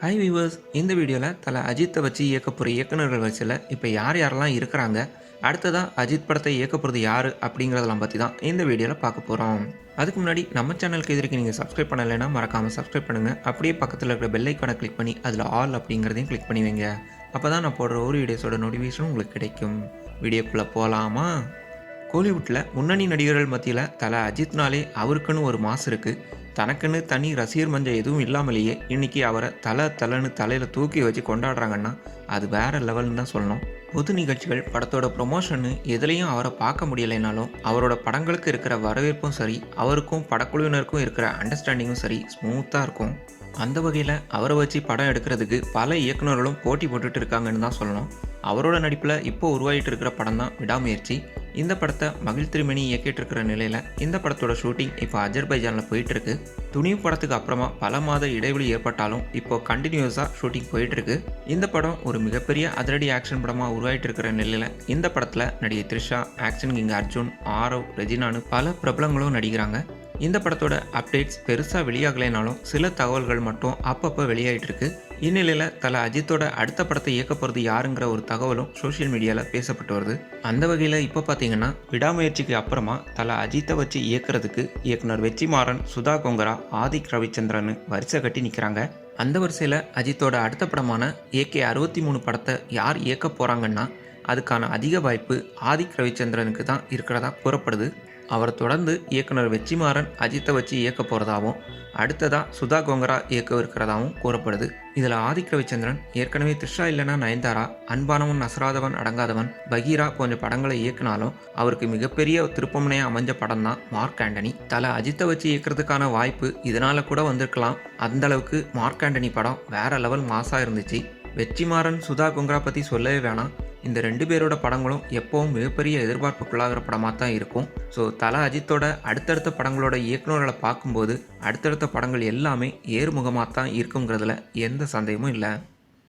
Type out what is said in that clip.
Hi viewers இந்த வீடியோவில் தலை அஜித்தை வச்சு இயக்க போகிற இயக்குனர்கள் வரிசையில் இப்போ யார் யாரெல்லாம் இருக்கிறாங்க? அடுத்ததாக அஜித் படத்தை இயக்க போகிறது யார் அப்படிங்கிறதெல்லாம் பற்றி தான் இந்த வீடியோவில் பார்க்க போகிறோம் அதுக்கு முன்னாடி நம்ம சேனலுக்கு எதிர்க்கு நீங்கள் சப்ஸ்கிரைப் பண்ணலைன்னா மறக்காமல் சப்ஸ்கிரைப் பண்ணுங்கள் அப்படியே பக்கத்தில் இருக்கிற பெல் ஐக்கானை கிளிக் பண்ணி அதில் ஆல் அப்படிங்கிறதையும் கிளிக் பண்ணி வைங்க. அப்போ தான் நான் போடுற ஒரு வீடியோஸோட நோட்டிஃபிகேஷன் உங்களுக்கு கிடைக்கும். வீடியோக்குள்ளே போகலாமா கோலிவுட்டில் முன்னணி நடிகர்கள் மத்தியில் தலை அஜித்னாலே அவருக்குன்னு ஒரு மாசு இருக்குது தனக்குன்னு தனி ரசிகர் மஞ்சள் எதுவும் இல்லாமலேயே இன்னைக்கு அவரை தலை தலைன்னு தலையில் தூக்கி வச்சு கொண்டாடுறாங்கன்னா அது வேறு லெவல்னு தான் சொல்லணும். பொது நிகழ்ச்சிகள் படத்தோட ப்ரொமோஷன்னு எதுலேயும் அவரை பார்க்க முடியலைனாலும் அவரோட படங்களுக்கு இருக்கிற வரவேற்பும் சரி அவருக்கும் படக்குழுவினருக்கும் இருக்கிற அண்டர்ஸ்டாண்டிங்கும் சரி ஸ்மூத்தாக இருக்கும். அந்த வகையில் அவரை வச்சு படம் எடுக்கிறதுக்கு பல இயக்குனர்களும் போட்டி போட்டுட்டு இருக்காங்கன்னு தான் சொல்லணும். அவரோட நடிப்பில் இப்போ உருவாகிட்டு இருக்கிற படம் தான் விடாமுயற்சி. இந்த படத்தை மகிழ் திருமணி இயக்கிட்டு இருக்கிற நிலையில் இந்த படத்தோட ஷூட்டிங் இப்போ அஜர்பைஜானில் போயிட்டுருக்கு. துணிவு படத்துக்கு அப்புறமா பல மாத இடைவெளி ஏற்பட்டாலும் இப்போ கண்டினியூஸாக ஷூட்டிங் போயிட்டுருக்கு. இந்த படம் ஒரு மிகப்பெரிய அதிரடி ஆக்ஷன் படமாக உருவாகிட்டு இருக்கிற நிலையில் இந்த படத்தில் நடிகை த்ரிஷா ஆக்ஷன் கிங் அர்ஜுன் ஆரவ் ரெஜினானு பல பிரபலங்களும் நடிக்கிறாங்க. இந்த படத்தோட அப்டேட்ஸ் பெருசாக வெளியாகலைனாலும் சில தகவல்கள் மட்டும் அப்பப்போ வெளியாகிட்டு இருக்கு இந்நிலையில் தலை அஜித்தோட அடுத்த படத்தை இயக்க போகிறது யாருங்கிற ஒரு தகவலும் சோஷியல் மீடியாவில் பேசப்பட்டு வருது. அந்த வகையில் இப்போ பார்த்தீங்கன்னா விடாமுயற்சிக்கு அப்புறமா தலை அஜித்தை வச்சு இயக்குறதுக்கு இயக்குனர் வெற்றிமாறன் சுதா கொங்கரா ஆதிக் ரவிச்சந்திரன் வரிசை கட்டி நிற்கிறாங்க அந்த வரிசையில் அஜித்தோட அடுத்த படமான ஏகே அறுபத்தி மூணு படத்தை யார் இயக்க போகிறாங்கன்னா அதுக்கான அதிக வாய்ப்பு ஆதிக் ரவிச்சந்திரனுக்கு தான் இருக்கிறதா கூறப்படுது. அவர் தொடர்ந்து இயக்குனர் வெற்றிமாறன் அஜித்தை வச்சு இயக்க போகிறதாவும் அடுத்ததாக சுதா கோங்கரா இயக்க கூறப்படுது. இதில் ஆதிக் ரவிச்சந்திரன் ஏற்கனவே த்ரிஷா இல்லைனா நயன்தாரா அன்பானவன் அசராதவன் அடங்காதவன் பகீரா போன்ற படங்களை இயக்குனாலும் அவருக்கு மிகப்பெரிய திருப்பமுனையாக அமைஞ்ச படம் தான் மார்க் ஆண்டனி. தலை அஜித்தை வச்சு இயக்கிறதுக்கான வாய்ப்பு இதனால் கூட வந்திருக்கலாம். அந்த அளவுக்கு மார்க் ஆண்டனி படம் வேற லெவல் மாசாக இருந்துச்சு. வெற்றிமாறன் சுதா கொங்கரா பற்றி சொல்லவே வேணாம். இந்த ரெண்டு பேரோட படங்களும் எப்போவும் மிகப்பெரிய எதிர்பார்ப்புக்குள்ளாகிற படமாக தான் இருக்கும். ஸோ தல அஜித்தோட அடுத்தடுத்த படங்களோட இயக்குநர்களை பார்க்கும்போது அடுத்தடுத்த படங்கள் எல்லாமே ஏறுமுகமாக தான் இருக்குங்கிறதுல எந்த சந்தேகமும் இல்லை.